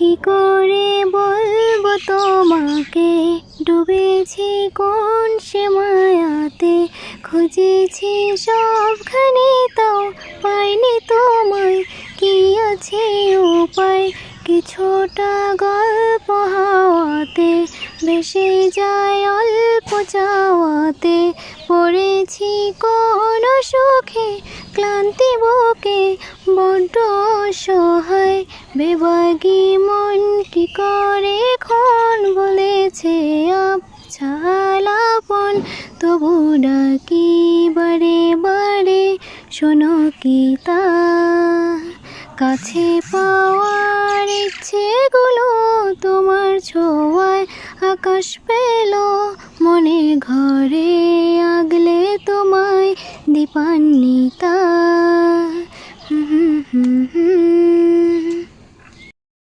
কি করে বলব তোমাকে? ডুবেছি কোন সে মায়াতে? খুঁজেছি সবখানে তাও পাইনি তোমায়। কি আছে উপায়? কিছুটা গল্প হাওয়াতে, ভেসে যায় অল্প চাওয়াতে। পড়েছি কোন সুখে, ক্লান্তি বুকে, বড্ড সহায় বেবাগি মন করে খন বলেছে আপ ছালাপন তবু ডাকি বারে বারে, শোনো কি তা? কাছে পাওয়ার ইচ্ছেগুলো তোমার ছোঁয়ায় আকাশ পেল, মনে ঘরে আগলে তোমায় দীপান্বিতা। হুম হুম হুম।